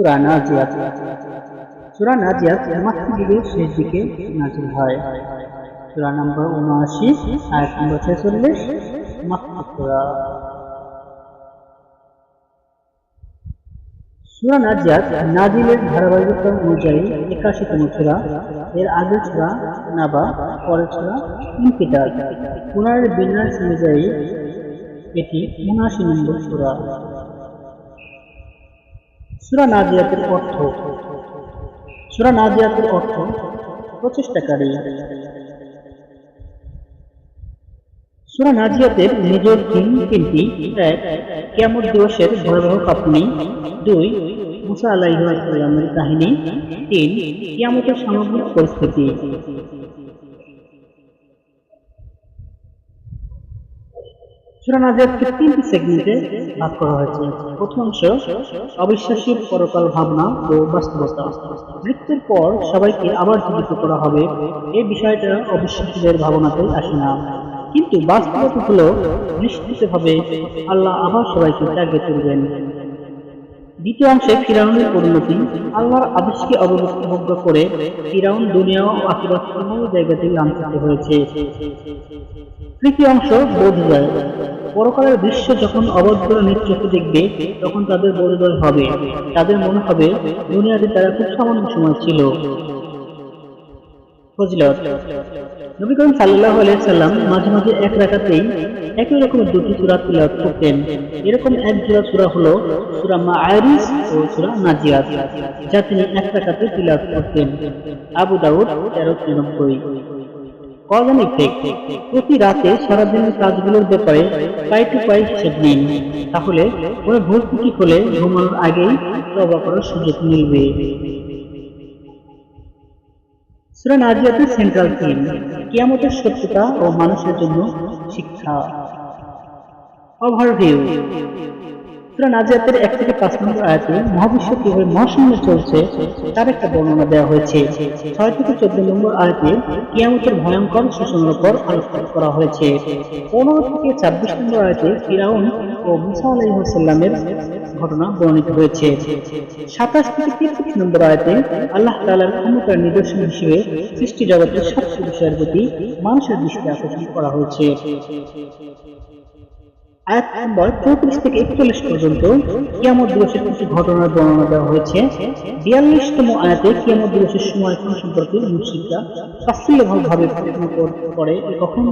সূরা নাজিয়াত। সূরা নাজিয়াত যুগের শেষ দিকে নাজিল হয়। সূরা নম্বর উনআশি, আয়াত নম্বর ছেচল্লিশ মাক্কি সূরা। নাজিয়াত নাজিলের ধারাবাহিকতা অনুযায়ী একাশিতম সূরা, এর আগে সূরা নাবা, পরের সূরা ইনফিতার পুনরের বিন্যাস অনুযায়ী এটি উনআশি নম্বর সূরা। সূরা নাজিয়াতের অর্থ। সূরা নাজিয়াতের অর্থ প্রচেষ্টাকারী। সূরা নাজিয়াতের মেজর থিম তিনটি। এক, কিয়ামত দিবসের ভয়াবহ কাঁপুনি দুই, মুসা আলাইহিসসালামের কাহিনী। তিন, কিয়ামতের সামগ্রিক পরিস্থিতি। সূরা নাজিয়াতকে তিনটি সেগমেন্টে ভাগ করা হয়েছে। প্রথম অংশ অবিশ্বাসীর পরকাল ভাবনা ও বাস্তবতা। মৃত্যুর পর সবাইকে আবার জীবিত করা হবে। এই বিষয়টা অবিশ্বাসীদের ভাবনাতে আসে না। কিন্তু বাস্তবতা হলো, নিশ্চিতভাবে আল্লাহ আবার সবাইকে জাগিয়ে তুলবেন দ্বিতীয় অংশে ফিরাউনের পরিণতি, আল্লাহর আদেশকে অবজ্ঞা করে ফিরাউন দুনিয়া ও আশীর্বাদ সময় জায়গাতে লাঞ্ছিত হয়েছে। তৃতীয় অংশ বোধোদয় পরকালের দৃশ্য যখন অবজ্ঞরা নিজ চোখে দেখবে, তখন তাদের বোধদয় হবে। তাদের মনে হবে, দুনিয়াতে তারা খুব সামান্য সময় ছিল। ফজিলত। নবী সাল্লাল্লাহু সাল্লাম মাঝে মাঝে এক রাকাতেই একই রকমের দুটি সূরা তিলাওয়াত করতেন। এরকম এক জোড়া সূরা হলো সূরা মাআরিজ ও সূরা নাজিয়াত, যা তিনি এক রাকাতে তিলাওয়াত করতেন। Abu Dawud 1393 cause and effect প্রতি রাতে সারাদিনের কাজগুলোর ব্যাপারে পাই টু পাই হিসেব নিন তাহলে কোনো ভুল ত্রুটি হলে ঘুমানোর আগেই তবা করার সুযোগ মিলবে। সূরা সেন্ট্রাল থিম কিয়ামতের সত্যতা ও মানুষের জন্য শিক্ষা। ওভারভিউ এক থেকে পাঁচ নম্বর আয়াতে মহাবিশ্ব কীভাবে মহাশূন্য চলছে, তার একটা বর্ণনা দেওয়া হয়েছে। ছয় থেকে চোদ্দ নম্বর আয়াতে কিয়ামতের ভয়ঙ্কর শোষণের উপর আলোকপাত করা হয়েছে। পনেরো থেকে ছাব্বিশ নম্বর আয়াতে ফিরাউন ও মুসা আলাইসাল্লামের ঘটনা বর্ণিত হয়েছে। সাতাশ থেকে তেত্রিশ নম্বর আয়াতে আল্লাহ তাআলার ক্ষমতার নিদর্শন হিসেবে সৃষ্টি জগতের সাতটি বিষয়ের প্রতি মানুষের দৃষ্টি আকর্ষণ করা হয়েছে। আয়াত নম্বর চৌত্রিশ থেকে একচল্লিশ পর্যন্ত কিয়ামত দিবসের কিছু ঘটনার বর্ণনা দেওয়া হয়েছে। বিয়াল্লিশতম আয়াতে কিয়ামত দিবসের সময় সম্পর্কে মুসিদরা প্রশ্ন করে কখন